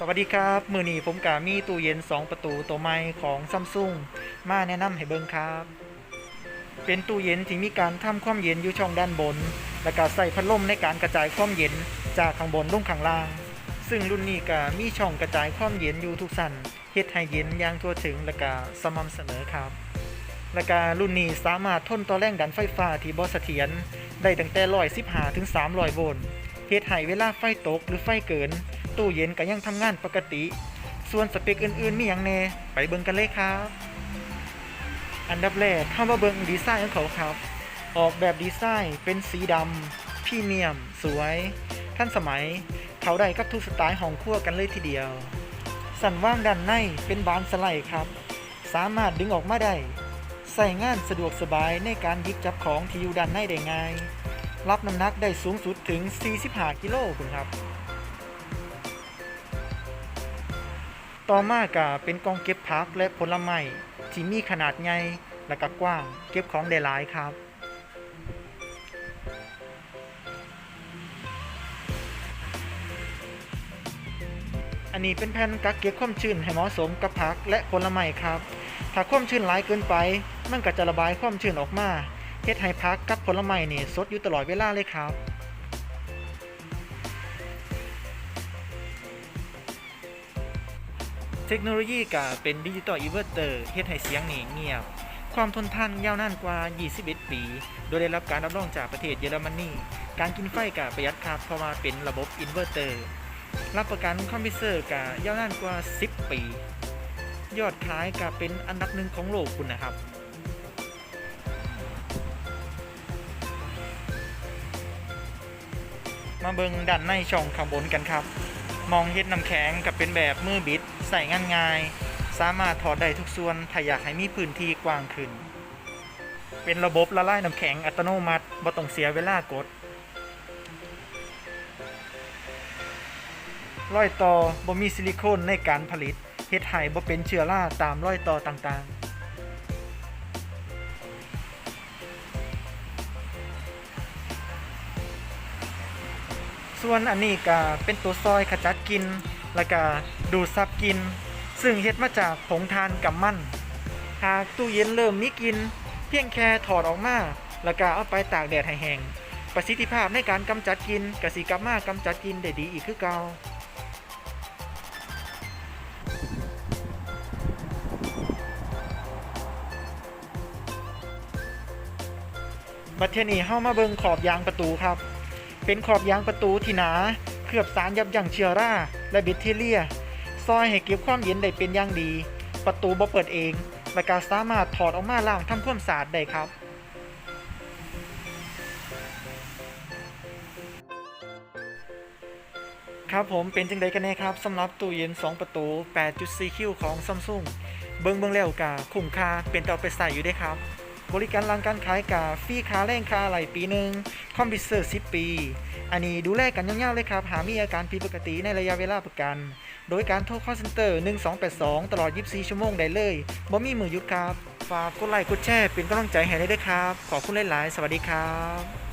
สวัสดีครับมือนีผมกามีตู้เย็น 2 ประตูตัวใหม่ของซัมซุงมาแนะนำให้เบิ่งครับ เป็นตู้เย็นที่มีการทำความเย็นอยู่ช่องด้านบน และก็ใส่พัดลมในการกระจายความเย็นจากข้างบนลงข้างล่าง ซึ่งรุ่นนี้ก็มีช่องกระจายความเย็นอยู่ทุกสันเฮ็ดให้เย็นอย่างทั่วถึงและก็สม่ำเสมอครับ และก็รุ่นนี้สามารถทนต่อแรงดันไฟฟ้าที่บ่เสถียรได้ตั้งแต่115ถึง300โวลต์เฮ็ดให้เวลาไฟตกหรือไฟเกิน ตู้เย็นก็ยังทำงานปกติ ส่วนสเปคอื่นๆมีอย่างแน่ไปเบิ่งกันเลยครับ อันดับแรกเข้ามาเบิ่งดีไซน์ของเขาครับ ออกแบบดีไซน์เป็นสีดำพรีเมียม สวยทันสมัย เขาได้กับทุกสไตล์ของครัวกันเลยทีเดียว สันว่างด้านในเป็นบานสไลด์ครับ สามารถดึงออกมาได้ใส่งานสะดวกสบายในการหยิบจับของที่อยู่ด้านในได้ง่าย รับน้ำหนักได้สูงสุดถึง 45 กิโลคุณครับ ต่อมากะเป็นกองเก็บผักและผลไม้ที่มีขนาดใหญ่และก็กว้าง เก็บของได้หลายครับ อันนี้เป็นแผ่นกักเก็บความชื้นให้เหมาะสมกับผักและผลไม้ครับ ถ้าความชื้นหลายเกินไป มันก็จะระบายความชื้นออกมาเฮ็ดให้ผักกับผลไม้นี่สดอยู่ตลอดเวลาเลยครับ เทคโนโลยีก็เป็นดิจิตอลอีเวอร์เตอร์เฮ็ดให้เสียงนี่เงียบ ความทนทานยาวนานกว่า 21 ปี โดยได้รับการรับรองจากประเทศเยอรมนี การกินไฟก็ประหยัดครับเพราะว่าเป็นระบบอินเวอร์เตอร์ รับประกันคอมพิวเซอร์ก็ยาวนานกว่า 10 ปี ยอดขายก็เป็นอันดับหนึ่งของโลกคุณนะครับมาเบิงด้านในช่องข้างบนกันครับ มองเฮ็ดน้ำแข็งกับเป็นแบบมือบิด ใส่งานง่าย สามารถถอดได้ทุกส่วนถ้าอยากให้มีพื้นที่กว้างขึ้น เป็นระบบละลายน้ำแข็งอัตโนมัติบ่ต้องเสียเวลากดรอยต่อบ่มีซิลิโคนในการผลิตเฮ็ดให้บ่เป็นเชื้อราตามรอยต่อต่างๆส่วนอันนี้ก็เป็นตัวซอยขจัดกิน แล้วก็ดูดซับกิน ซึ่งเฮ็ดมาจากผงทานกับมันหากตู้เย็นเริ่มมีกิน เพียงแค่ถอดออกมาแล้วก็เอาไปตากแดดให้แห้งประสิทธิภาพในการกำจัดกินกสิกลับมากำจัดกินได้ดีอีกคือเก่าบัดเทนี้เฮามาเบิงขอบยางประตูครับ เป็นขอบยางประตูที่หนา เคลือบสารยับยั้งเชื้อรา และบคทีเรียซอยให้เก็บความเย็นได้เป็นอย่างดี ประตูบ่เปิดเองและก็สามารถถอดออกมาล้างทำความสะอาดได้ครับครับผมเป็นจังไดกันแน่ครับสำหรับตู้เย็น 2 ประตู 8.4 คิวของ Samsung เบิ่งเบิ่งแล้วกะคุ้มค่าเป็นต่อไปใส่อยู่ได้ครับ บริการรังการขายกาฟรีคาแรงคาอะไรปีหนึ่งคอมพิวเตอร์10ปี อันนี้ดูแลกันยาวๆเลยครับ หามีอาการผิดปกติในระยะเวลาประกัน โดยการโทร call center 1282 ตลอด 24 ชั่วโมงได้เลยบ่มีมือหยุดครับ ฝากกดไลค์กดแชร์เป็นกำลังใจให้ได้ด้วยครับ ขอบคุณหลายๆ สวัสดีครับ